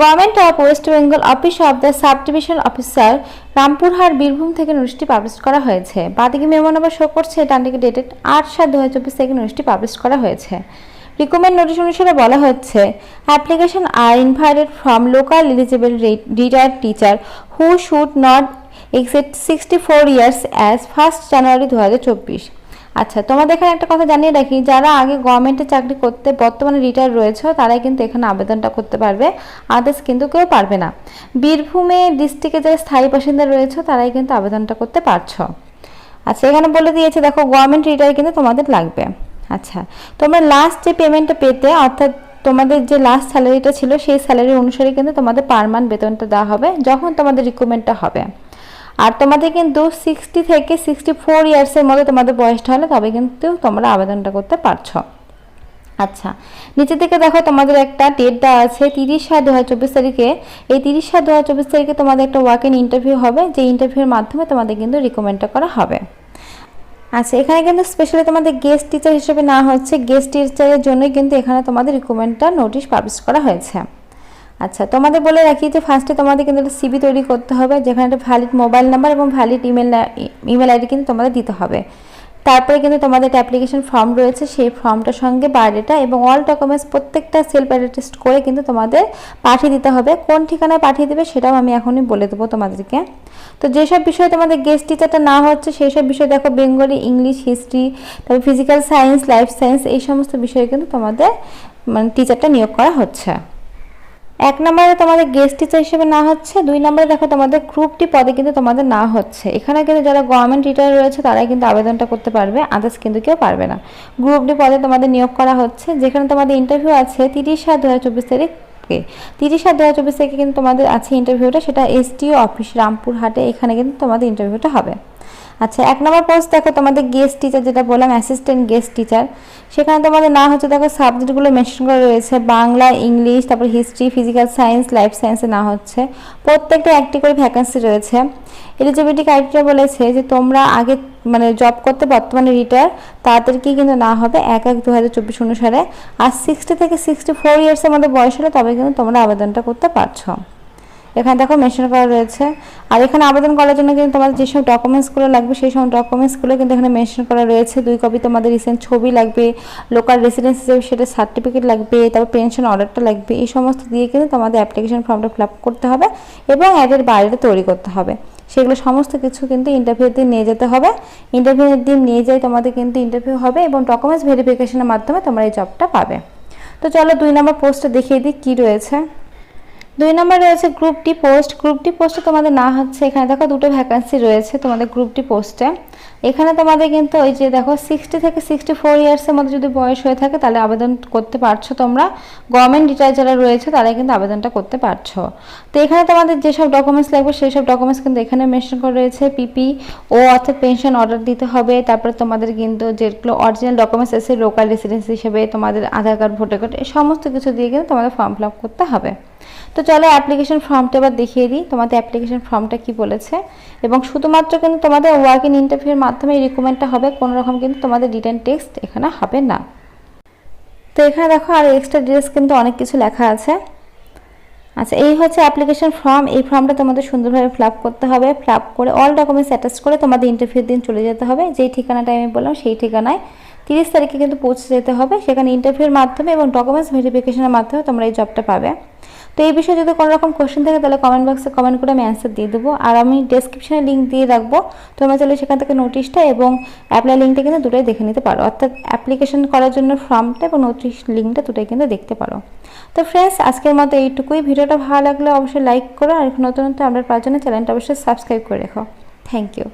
Government of West Bengal office of the sub division officer Rampurhat Birbhum থেকে নোটিশটি publish করা হয়েছে। বাদিকে মেমো নাম্বার শো করছে ডান দিকে ডেটেড আট সাত দু থেকে নোটিশটি পাবলিশ করা হয়েছে। রিকমেন্ড নোটিশ অনুসারে বলা হচ্ছে application are invited from local eligible retired teacher who should not exit sixty four years as first January দু হাজার চব্বিশ। আচ্ছা তোমাদের এখানে একটা কথা জানিয়ে রাখি, যারা আগে গভর্নমেন্টে চাকরি করতে বর্তমানে রিটায়ার রয়েছে, তারাই কিন্তু এখানে আবেদনটা করতে পারবে আদার্স কিন্তু কেউ পারবে না। বীরভূমে ডিস্ট্রিক্টে যারা স্থায়ী বাসিন্দা রয়েছে, তারাই কিন্তু আবেদনটা করতে পারছ। আচ্ছা এখানে বলে দিয়েছে, দেখো গভর্নমেন্ট রিটায়ার কিন্তু তোমাদের লাগবে। আচ্ছা তোমরা লাস্ট যে পেমেন্টটা পেতে, অর্থাৎ তোমাদের যে লাস্ট স্যালারিটা ছিল, সেই স্যালারি অনুসারে কিন্তু তোমাদের পার মান্থ বেতনটা দেওয়া হবে, যখন তোমাদের রিক্রুটমেন্টটা হবে। আর তোমাদের কিন্তু সিক্সটি থেকে সিক্সটি ফোর ইয়ার্সের মধ্যে তোমাদের বয়সটা হলে তবে কিন্তু তোমরা আবেদনটা করতে পারছ। আচ্ছা নিচে থেকে দেখো তোমাদের একটা ডেট দেওয়া আছে তিরিশ সাত দু হাজার চব্বিশ তারিখে। এই তিরিশ সাত দু হাজার চব্বিশ তারিখে তোমাদের একটা ওয়াক ইন ইন্টারভিউ হবে, যে ইন্টারভিউর মাধ্যমে তোমাদের কিন্তু রিকমেন্ডটা করা হবে। আচ্ছা এখানে কিন্তু স্পেশালি তোমাদের গেস্ট টিচার হিসেবে না হচ্ছে। গেস্ট টিচারের জন্যই কিন্তু এখানে তোমাদের রিকমেন্ডটা নোটিশ পাবলিশ করা হয়েছে। আচ্ছা তোমাদের বলে রাখি যে ফার্স্টে তোমাদের কিন্তু একটা সিবি তৈরি করতে হবে, যেখানে একটা ভ্যালিড মোবাইল নাম্বার এবং ভ্যালিড ইমেল ইমেল আইডি কিন্তু তোমাদের দিতে হবে। তারপরে কিন্তু তোমাদের একটা অ্যাপ্লিকেশন ফর্ম রয়েছে, সেই ফর্মটার সঙ্গে বায়োডেটা এবং অল ডকুমেন্টস প্রত্যেকটা সেলফ অ্যাটেস্ট করে কিন্তু তোমাদের পাঠিয়ে দিতে হবে। কোন ঠিকানায় পাঠিয়ে দেবে সেটাও আমি এখনই বলে দেবো তোমাদেরকে। তো যেসব বিষয়ে তোমাদের গেস্ট টিচারটা না হচ্ছে সেই সব বিষয়ে দেখো বেঙ্গলি ইংলিশ হিস্ট্রি তারপর ফিজিক্যাল সায়েন্স লাইফ সায়েন্স এই সমস্ত বিষয়ে কিন্তু তোমাদের মানে টিচারটা নিয়োগ করা হচ্ছে। এক নম্বরে তোমাদের গেস্ট টিচার হিসেবে না হচ্ছে, দুই নম্বরে দেখো তোমাদের গ্রুপ টি পদে কিন্তু তোমাদের না হচ্ছে। এখানে কিন্তু যারা গভর্নমেন্ট রিটায়ার রয়েছে, তারাই কিন্তু আবেদনটা করতে পারবে আদার্স কিন্তু কেউ পারবে না। গ্রুপ ডি পদে তোমাদের নিয়োগ করা হচ্ছে, যেখানে তোমাদের ইন্টারভিউ আছে তিরিশ সাত দু হাজার চব্বিশ তারিখ। তিরিশ সাত দু হাজার চব্বিশ তারিখে কিন্তু তোমাদের আছে ইন্টারভিউটা সেটা এসটিও অফিস রামপুরহাটে, এখানে কিন্তু তোমাদের ইন্টারভিউটা হবে। আচ্ছা এক নম্বর পোস্ট দেখো, তোমাদের গেস্ট টিচার যেটা বললাম অ্যাসিস্ট্যান্ট গেস্ট টিচার সেখানে তোমাদের না হচ্ছে, দেখো সাবজেক্টগুলো মেনশন করা রয়েছে, বাংলা ইংলিশ তারপর হিস্ট্রি ফিজিক্যাল সায়েন্স লাইফ সায়েন্সে না হচ্ছে, প্রত্যেকটা একটি করে ভ্যাকেন্সি রয়েছে। এলিজিবিলিটি ক্রাইটেরিয়া বলেছে যে তোমরা আগে মানে জব করতে বর্তমানে রিটায়ার তাদেরকেই কিন্তু না হবে এক এক দু হাজার চব্বিশ অনুসারে, আর সিক্সটি থেকে সিক্সটি ফোর ইয়ার্সের মধ্যে বয়স হলে তবে কিন্তু তোমরা আবেদনটা করতে পারছ। এখানে দেখো মেনশন করা রয়েছে। আর এখানে আবেদন করার জন্য কিন্তু তোমাদের যেসব ডকুমেন্টসগুলো লাগবে, সেই সব ডকুমেন্টসগুলো কিন্তু এখানে মেনশন করা রয়েছে। দুই কপি তোমাদের রিসেন্ট ছবি লাগবে লোকাল রেসিডেন্স হিসেবে সেটা সার্টিফিকেট লাগবে, তারপর পেনশন অর্ডারটা লাগবে। এই সমস্ত দিয়ে কিন্তু তোমাদের অ্যাপ্লিকেশন ফর্মটা ফিল করতে হবে এবং অ্যাডের বাইরে তৈরি করতে হবে। সেগুলো সমস্ত কিছু কিন্তু ইন্টারভিউ দিন নিয়ে যেতে হবে। ইন্টারভিউর দিন নিয়ে যাই তোমাদের কিন্তু ইন্টারভিউ হবে এবং ডকুমেন্টস ভেরিফিকেশনের মাধ্যমে তোমরা এই জবটা পাবে। তো চলো দুই নম্বর পোস্টটা দেখিয়ে দিই, কী রয়েছে। দুই নম্বর রয়েছে group D post group D পোস্টে তোমাদের না হচ্ছে, এখানে দেখো দুটো ভ্যাকান্সি রয়েছে তোমাদের গ্রুপ ডি পোস্টে এখানে তোমাদের কিন্তু ওই যে দেখো সিক্সটি থেকে সিক্সটি ফোর ইয়ার্সের মধ্যে যদি বয়স হয়ে থাকে, তাহলে আবেদন করতে পারছ তোমরা। গভর্নমেন্ট রিটায়ার যারা রয়েছে তারাই কিন্তু আবেদনটা করতে পারছ। তো এখানে তোমাদের যেসব ডকুমেন্টস লাগবে সেই সব ডকুমেন্টস কিন্তু এখানে মেনশন করা রয়েছে। পিপি ও অর্থাৎ পেনশন অর্ডার দিতে হবে। তারপরে তোমাদের কিন্তু যেগুলো অরিজিনাল ডকুমেন্টস এসে লোকাল রেসিডেন্স হিসেবে তোমাদের আধার কার্ড ভোটার কার্ড এই সমস্ত কিছু দিয়ে কিন্তু তোমাদের ফর্ম ফিল আপ করতে হবে। তো চলো অ্যাপ্লিকেশন ফর্মটা এবার দেখিয়ে দিই, তোমাদের অ্যাপ্লিকেশন ফর্মটা কি বলেছে। এবং শুধুমাত্র কিন্তু তোমাদের ওয়ার্ক ইন ইন্টারভিউর মাধ্যমে এই রিকমেন্ডটা হবে, কোনো রকম কিন্তু তোমাদের রিটার্ন টেক্সট এখানে হবে না। তো এখানে দেখো আর এক্সট্রা ডিটেলস কিন্তু অনেক কিছু লেখা আছে। আচ্ছা এই হচ্ছে অ্যাপ্লিকেশন ফর্ম এই ফর্মটা তোমাদের সুন্দরভাবে ফিল করতে হবে ফিল করে অল ডকুমেন্টস অ্যাটাচ করে তোমাদের ইন্টারভিউর দিন চলে যেতে হবে। যেই ঠিকানাটা আমি বললাম সেই ঠিকানায় তিরিশ তারিখে কিন্তু পৌঁছে যেতে হবে। সেখানে ইন্টারভিউর মাধ্যমে এবং ডকুমেন্টস ভেরিফিকেশনের মাধ্যমে তোমরা এই জবটা পাবে। তো এই বিষয়ে যদি কোনো রকম কোয়েশ্চেন থাকে, তাহলে কমেন্ট বক্সে কমেন্ট করে আমি অ্যান্সার দিয়ে দেবো। আর আমি ডেসক্রিপশনে লিঙ্ক দিয়ে রাখব। তোমরা চাইলে সেখান থেকে নোটিশটা এবং অ্যাপ্লাই লিঙ্কটা কিন্তু দুটোই দেখে নিতে পারো। অর্থাৎ অ্যাপ্লিকেশন করার জন্য ফর্মটা এবং নোটিশ লিঙ্কটা দুটোই কিন্তু দেখতে পারো। তো ফ্রেন্ডস আজকের মতো এইটুকুই। ভিডিওটা ভালো লাগলে অবশ্যই লাইক করো। আর নতুন নতুন আপডেট পাওয়ার জন্য চ্যানেলটা অবশ্যই সাবস্ক্রাইব করে রেখো। Thank you